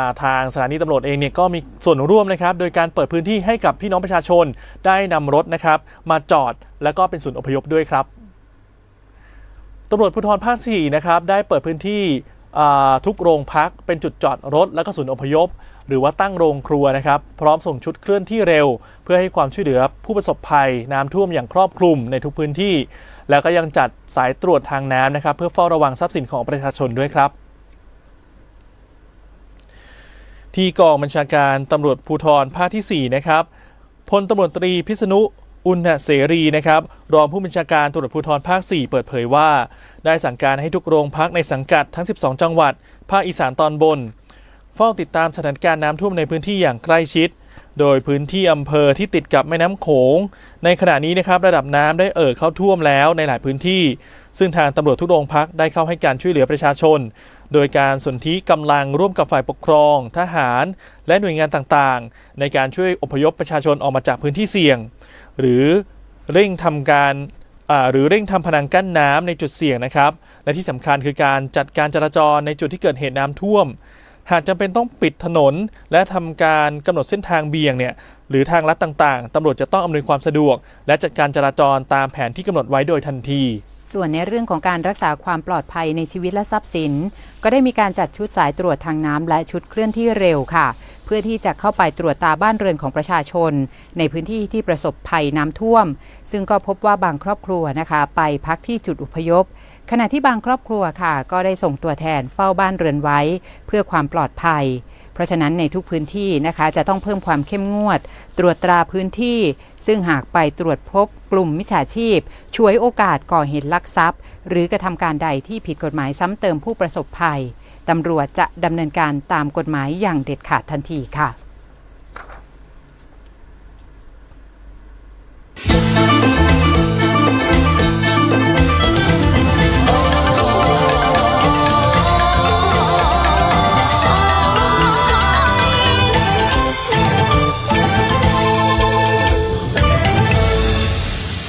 าทางสถานีตำรวจเองเนี่ยก็มีส่วนร่วมนะครับ โดยการเปิดพื้นที่ให้กับพี่น้องประชาชนได้นำรถนะครับ มาจอดแล้วก็เป็นศูนย์อพยพด้วยครับตำรวจภูธรภาค4นะครับได้เปิดพื้นที่ทุกโรงพักเป็นจุดจอดรถ และก็ศูนย์อพยพ หรือว่าตั้งโรงครัวนะครับ พร้อมส่งชุดเคลื่อนที่เร็ว เพื่อให้ความช่วยเหลือผู้ประสบภัยน้ำท่วมอย่างครอบคลุมในทุกพื้นที่ แล้วก็ยังจัดสายตรวจทางน้ำนะครับ เพื่อเฝ้าระวังทรัพย์สินของประชาชนด้วยครับ ที่กองบัญชาการตำรวจภูธรภาคที่ 4 นะครับพลตำรวจตรีพิษณุอุณหเสรีนะครับรองผู้บัญชาการตำรวจภูธรภาค 4 เปิดเผยว่า ได้สั่งการให้ทุกโรงพักในสังกัดทั้ง 12 จังหวัด ภาคอีสานตอนบน เฝ้าติดตามสถานการณ์น้ำท่วมในพื้นที่อย่างใกล้ชิด โดยพื้นที่อำเภอที่ติดกับแม่น้ำโขง ในขณะนี้นะครับระดับน้ำได้เอ่อเข้าท่วมแล้วในหลายพื้นที่ ซึ่งทางตำรวจทุกโรงพักได้เข้าให้การช่วยเหลือประชาชน โดยการสนธิกำลังร่วมกับฝ่ายปกครอง ทหาร และหน่วยงานต่างๆ ในการช่วยอพยพประชาชนออกมาจากพื้นที่เสี่ยง หรือเร่งทำการหรือเร่งทำพนังกั้นน้ำในจุดเสี่ยงนะครับ และที่สำคัญคือการจัดการจราจรในจุดที่เกิดเหตุน้ำท่วม หากจำเป็นต้องปิดถนน และทำการกำหนดเส้นทางเบี่ยงเนี่ยหรือทางลัดต่างๆตำรวจจะต้องอำนวยความสะดวก และจัดการจราจรตามแผนที่กำหนดไว้โดยทันที ส่วนในเรื่องของการรักษาความปลอดภัยในชีวิตและทรัพย์สิน ก็ได้มีการจัดชุดสายตรวจทางน้ำและชุดเคลื่อนที่เร็วค่ะ พื่อที่จะเข้าไปตรวจตาบ้านเรือนของประชาชน ในพื้นที่ที่ประสบภัยน้ำท่วม ซึ่งก็พบว่าบางครอบครัวนะคะ ไปพักที่จุดอพยพ ขณะที่บางครอบครัวค่ะ ก็ได้ส่งตัวแทนเฝ้าบ้านเรือนไว้ เพื่อความปลอดภัย เพราะฉะนั้นในทุกพื้นที่นะคะจะต้องเพิ่มความเข้มงวด ตรวจตราพื้นที่ ซึ่งหากไปตรวจพบกลุ่มมิจฉาชีพช่วยโอกาสก่อเหตุลักทรัพย์ หรือกระทำการใดที่ผิดกฎหมายซ้ำเติมผู้ประสบภัย ตำรวจจะดำเนินการตามกฎหมายอย่างเด็ดขาดทันทีค่ะ